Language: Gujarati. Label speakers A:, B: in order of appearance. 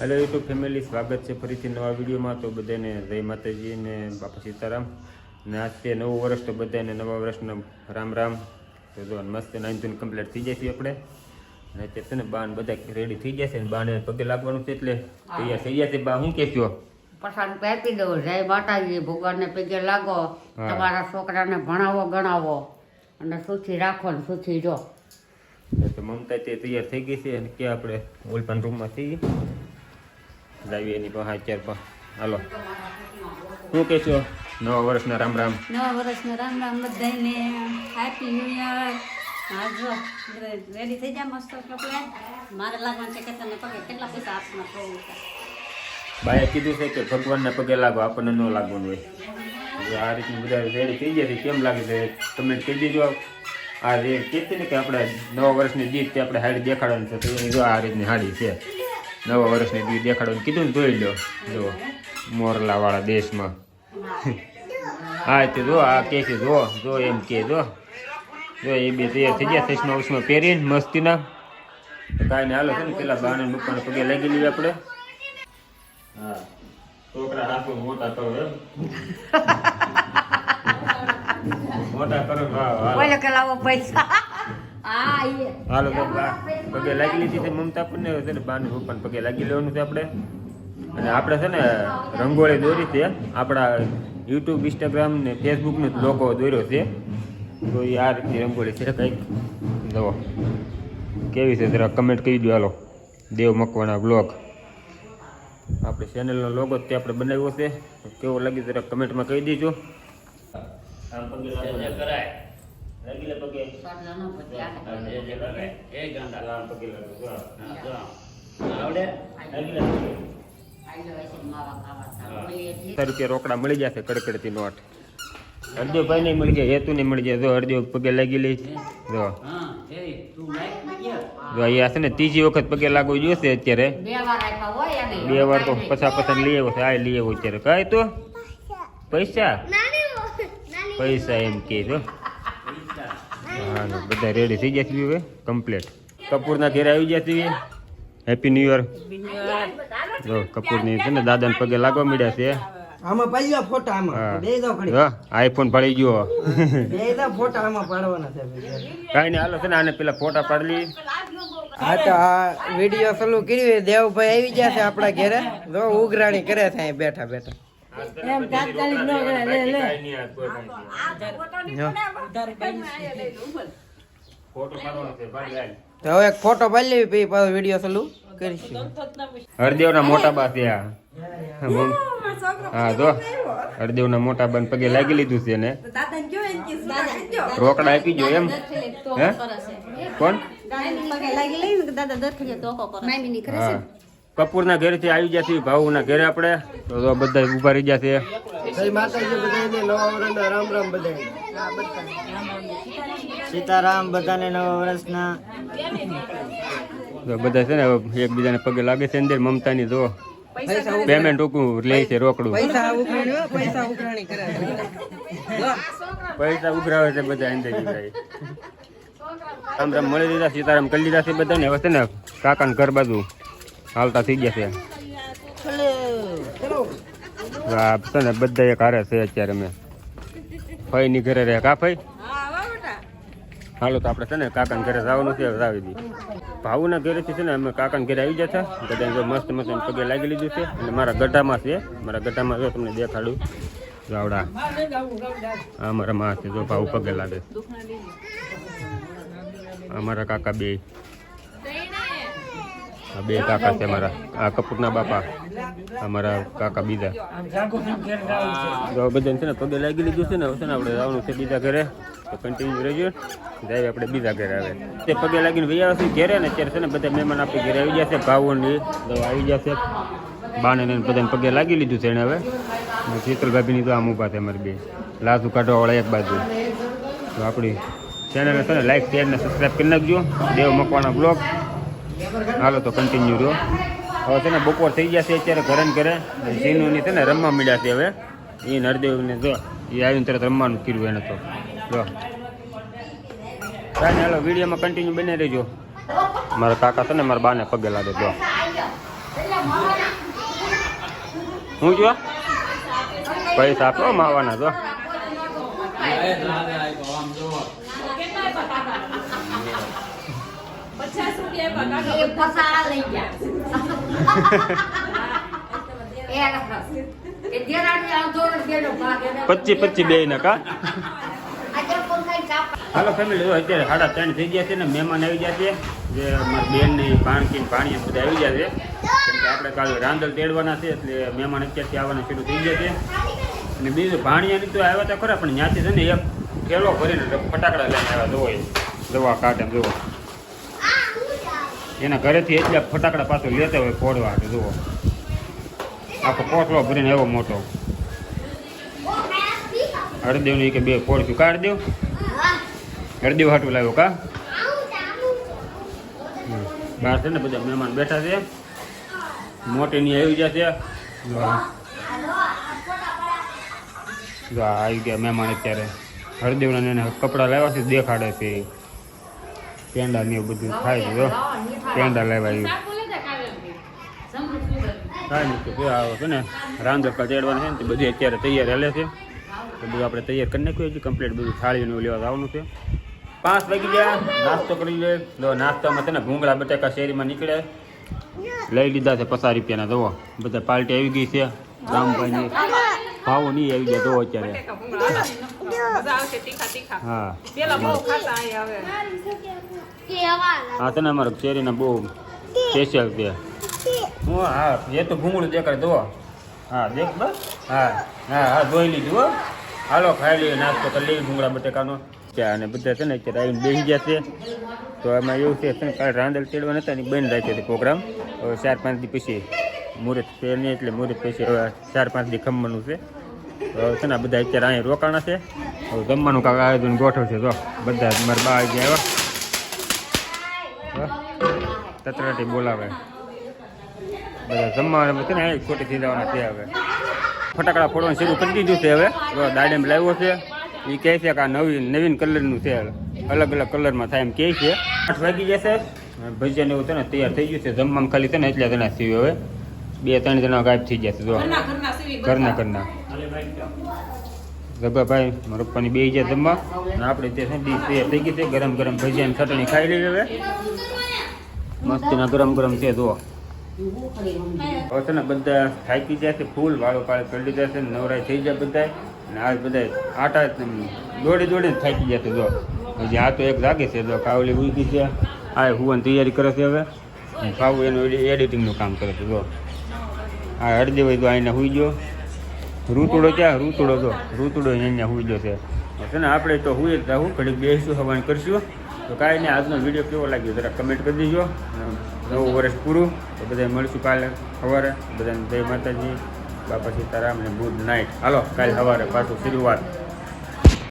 A: હેલો યુટ્યુબ ફેમિલી સ્વાગત છે ફરીથી નવા વિડીયોમાં. તો બધાને જય માતાજી ને બાપા સીતારામ. ને આજ નવું વર્ષ, તો બધાને નવા વર્ષના રામ રામ. તો જો, મસ્ત નાઈન ધૂન કમ્પ્લીટ થઈ છે આપણે. અને તે છે ને બાન બધા રેડી થઈ જશે ને બાને પગે લાગવાનું છે એટલે તૈયાર થઈ જશે બા શું કહેશો
B: પ્રસાદ આપી દો જય માતાજી ભગવાનને પગે લાગો. તમારા છોકરાને ભણાવો ગણાવો. અને સુખી રાખો ને સુખી જો
A: તો મમતા તે તૈયાર થઈ ગઈ છે. અને ક્યાં આપણે ઓલપાન રૂમમાં થઈ લાવીએ એની પાસે અત્યાર પણ હાલો. શું કહેશો નવા વર્ષના રામ રામ.
C: નવા વર્ષના રામ રામ બધાને હેપી ન્યુ યર હા જો રેડી થઈ જાય મસ્ત કપડે. મારે લાગવાનું છે કે તમે પગે કેટલા પૈસા આપવાના પ્રભુ
A: બાએ કીધું છે કે ભગવાનના પગે લાગો આપણને ન લાગવાનું હોય. આ રીતની બધા રેડી થઈ જાય કેમ લાગે છે? તમે કહી દીજો આ જે કહેતી ને કે આપણે નવા વર્ષની જીત તે આપણે હાડી દેખાડવાની છે તો જો આ રીતની હાડી છે. નવા વર્ષની જીત દેખાડવાનું કીધું ને જોઈ લો. જો મોરલાવાળા દેશમાં. હા તે જો આ કે છે જો જો એમ કે જો. જો એ બે તૈયાર થઈ ગયા ચશ્મા ઉસમાં પહેરીને મસ્તીના. કાંઈ ને હાલો છે ને પેલા બાને મૂકવાના પગે લાગી લઈએ આપણે. હા. છોકરા હાથો મોટા કરો એમ. મોટા કરો હા હાલો.
B: કે લાવો પૈસા.
A: હાલો તો બા પગે લાગી લીધી છે મમતા પણ ને છે ને બાને પપ્પાને પગે લાગી લેવાનું છે આપણે. અને આપણે છે ને રંગોળી દોરી છે. આપણા યુટ્યુબ ઇન્સ્ટાગ્રામ ને ફેસબુકનો લોકો દોર્યો છે. તો એ આ રીતની રંગોળી છે. કંઈક જવો કેવી છે જરા કમેન્ટ કરી દો હાલો. દેવ મકવાના બ્લોગ આપણે ચેનલનો લોગો તે આપણે બનાવ્યો છે. તો કેવો લાગે જરા કમેન્ટમાં કહી દેજો. આમ પગે પગે. પગે લાગે.
B: આવડે?
A: પગે. રૂપિયા રોકડા મળી જશે કડકડતી નોટ. હરદેવભાઈ નહીં મળી જાય હેતુ નહીં મળી જાય જો હરદેવ પગે લાગી લે જો. જો અહીંયા છે ને ત્રીજી વખત પગે લાગવું જોશે અત્યારે.
B: બે વાર
A: તો પછા પછા લઈ આવ્યો છે આ લઈ આવ્યો અત્યારે. કાંઈ તો? પૈસા? પૈસા એમ કે જો. હા બધા રેડી થઈ જશે હવે કમ્પ્લીટ કપૂરના ઘેર આવી જશે હેપી ન્યુ યર જો કપૂરની છે ને દાદાને પગે લાગવા મળ્યા છે.
D: આમાં પાડ્યા ફોટા આમાં. બે દો ઘડી.
A: આઈફોન પડી ગયો.
D: બે દો ફોટા આમાં પાડવાના છે
A: કાંઈ નહીં હાલો છે ને આને પેલા ફોટા પાડલી
D: હા તો આ વીડિયો સલું કર્યું. દેવભાઈ આવી ગયા છે આપણા ઘરે. જો ઉઘરાણી કરે છે અહીં બેઠા બેઠા.
C: એમ તાત્કાલિક ન કરે, લે, લે.
D: જો.
A: ફોટો પાડવાનો છે ભાઈ લાલ.
D: તો હવે એક ફોટો પાડી લેવી પછી પાછો વીડિયો ચાલુ કરીશું.
A: હરદેવના મોટા બા ત્યાં હા જો. હરદેવના મોટા બન પગે લાગી લીધું છે ને રોકડા આપી ગયો એમ. હે? કોણ?
C: કપૂર ના ઘેરથી દાદા દર થઈ તો મામીની કરે
A: હા. કપૂરના ઘરેથી આવી જશે ભાવુના ઘરે આપણે. તો બધા ઊભા રહી જશે
D: જય માતાજી બધાને નવા વર્ષના રામ સીતારામ બધાને નવા વર્ષના.
A: તો બધા છે ને એકબીજાને પગે લાગે છે અંદર મમતાની જો. પેમેન્ટ ટૂંકું લે છે રોકડું.
D: પૈસા ઉઘરાણી હો, પૈસા ઉઘરાણી કરે છે.
A: પૈસા ઉઘરાવે છે બધા અંદર રામ રામ મળી દીધા સીતારામ કરી લીધા છે બધાને. હવે છે ને કાકાને ઘર બાજુ હાલતા થઈ ગયા છે. હા છે ને બધા એક હારે છે અત્યારે મેં ફઈ ની ઘરે રહે કા ફઈ? હાલો તો આપણે છે ને કાકાના ઘરે જવાનું છે આવી દઈએ. ભાવુના ઘરેથી છે ને અમે કાકાના ઘરે આવી જતા બધા જો મસ્ત મસ્ત એમ પગે લાગી લીધું છે. અને મારા ગઢામાં છે. મારા ગઢામાં જો તમને દેખાડું. ગાવડા. આ મારા માં છે, જો ભાવ પગે લાગે. આ મારા કાકા બે. આ બે કાકા છે મારા. આ કપૂરના બાપા. આ મારા કાકા બીજા. જો બધાને છે ને પગે લાગી લીધું છે ને છે ને આપણે જવાનું છે બીજા ઘરે. તો કન્ટિન્યુ રહેજો. જાય આપણે બીજા ઘરે આવે. તે પગે લાગીને ભાઈ આવે છે ઘરે, ને અત્યારે છે ને બધા મહેમાન આપી ઘરે આવી જશે ભાવોની તો આવી જશે બાને ને બધાને પગે લાગી લીધું છે એને હવે. અને શીતલ ભાભીની તો આમ ઊભા છે અમારી બે. લાસુ કાઢવાવાળા એક બાજુ. તો આપણી ચેનલને છે ને લાઈક શેર ને સબસ્ક્રાઈબ કરી નાખજો. દેવ મકવાના બ્લોગ. હાલો તો કન્ટિન્યુ રહ્યો. હવે છે ને બપોર થઈ ગયા છે અત્યારે ઘરે ને ઘરે. સીનુની છે ને રમવા મળ્યા છે હવે. એ નરદેવને જો એ આવીને તરત રમવાનું કર્યું એને તો. જો. કાંઈ હાલો વિડીયોમાં કન્ટિન્યુ બને રહેજો. મારા કાકા છે ને મારા બાને પગે લાગે જો. હું જો? પૈસા આપો માવાના જો. પચી પચી બે ને કા? હાલો ફેમિલી જો અત્યારે સાડા ત્રણ થઈ ગયા છે ને, મહેમાન આવી ગયા છે. જે મારી બેન ભાણકી પાણી બધા આવી ગયા છે. કેમ કે આપણે કાલે રાંધલ તેડવાના છે, એટલે મહેમાન અત્યારથી આવવાના શરૂ થઈ ગયા છે. અને બીજું ભાણિયાની તો આવ્યા તો ખરા, પણ ત્યાંથી છે ને એક થેલો ભરીને ફટાકડા લઈને આવ્યા જોવો દવા કાઢે જુઓ એના ઘરેથી એટલા ફટાકડા પાછું લેતા હોય ફોડવા જુઓ. આખો પોટલો ભરીને એવો મોટો. હળદેવની કે બે ફોડ કાઢ દેવ હળદેવ હાટું લાવ્યો કા? હમ. બહાર છે ને બધા મહેમાન બેઠા છે. મોટી ની આવી ગયા છે. જો આ. જો આ આવી ગયા મહેમાન અત્યારે. હળદેવના ને એને કપડાં લાવ્યા છે દેખાડે છે. પેંડા ને એવું બધું ખાય છે જો. પેંડા લાવ્યા આવ્યું કાંઈ નથી તો આવો છે ને રાંધકા તેડવાનું છે ને તે બધી અત્યારે તૈયાર હાલે છે. તો બધું આપણે તૈયાર કરી નાખ્યું છે કમ્પ્લીટ બધું થાળીને એવું લેવા આવવાનું છે. પાંચ વાગી ગયા. નાસ્તો કરી લે. જો નાસ્તામાં છે ને ભૂંગળા બટાકા શેરીમાં નીકળે. લઈ લીધા છે પચાસ રૂપિયાના જુઓ. બધા પાર્ટી આવી ગઈ છે. રામભાઈની ભાવો નહીં આવી ગયા જુઓ અત્યારે. હા. હા છે ને અમારે શેરીના બહુ સ્પેશિયલ છે. હું હા એ તો ભૂંગળું દેખાડે જુઓ. હા દેખ બસ. હા હા હા જોઈ લીધું હો. હાલો ખાઈ લઈએ નાસ્તો કરી લઈએ ભૂંગળા બટાકાનો. ત્યાં અને બધા છે ને અત્યારે આવીને બેસી ગયા છે. તો એમાં એવું છે કાલે રાંદલ તેડવા નતા ને બંધ રાખ્યો છે પ્રોગ્રામ. હવે ચાર પાંચ દી પછી મુહૂર્ત છે નહીં એટલે મુહૂર્ત પછી હવે ચાર પાંચ દી ખમવાનું છે. હવે છે ને બધા અત્યારે અહીંયા રોકાણા છે. હવે જમવાનું કાંક આયોજન ગોઠવશે તો બધા મારે બા આવી ગયા આવ્યા તતરાટી બોલાવે. બધા જમવાના છે ને અહીં ખોટી થઈ જવાના છે હવે. ફટાકડા ફોડવાનું શરૂ કરી દીધું છે હવે. દાડેમ લાવ્યો છે. એ કહે છે કે આ નવી નવીન કલરનું છે. અલગ અલગ કલરમાં થાય એમ કહે છે. આઠ વાગી જશે ભજીયા ને એવું છે ને તૈયાર થઈ ગયું છે. જમવામાં ખાલી છે ને એટલા જણા સીવી હવે. બે ત્રણ જણા ગાયબ થઈ જશે જો.
E: ઘરના ઘરના સીવી બધા.
A: ઘરના ઘરના. ગગાભાઈ મારા પપ્પાની બે ગયા જમવા. અને આપણે તે છે ને ડીશ તૈયાર થઈ ગઈ છે? ગરમ ગરમ ભજીયા ને ચટણી ખાઈ લઈએ હવે. મસ્તીના ગરમ ગરમ છે જુઓ. હવે છે ને બધા થાકી જાય છે ફૂલ વાળો પાળે કરી લીધા છે નવરાય થઈ જાય બધા અને આ બધા આટા દોડી દોડીને થાકી જાય જો. હજી આ તો એક લાગે છે જો કાવલી ઉગી છે. આ હુવાની તૈયારી કરે છે હવે. કાવું એનું એડિટિંગનું કામ કરે છે જો. આ હળદેવાઈ તો અહીંને હુઈ ગયો. રૂતુડો ક્યાં? રૂતુડો તો રૂતુડો અહીંયા હુઈ ગયો છે. છે ને આપણે તો હુએ જ હું ઘડીક બેસીશું હવાન કરશું. તો કાંઈ નહીં, આજનો વીડિયો કેવો લાગ્યો જરા કમેન્ટ કરી દેજો. નવું વર્ષ પૂરું. તો બધા મળીશું કાલે સવારે. બધાને જય માતાજી. બાપા સીતારામ અને ગુડ નાઇટ હાલો કાલે સવારે પાછું શરૂઆત.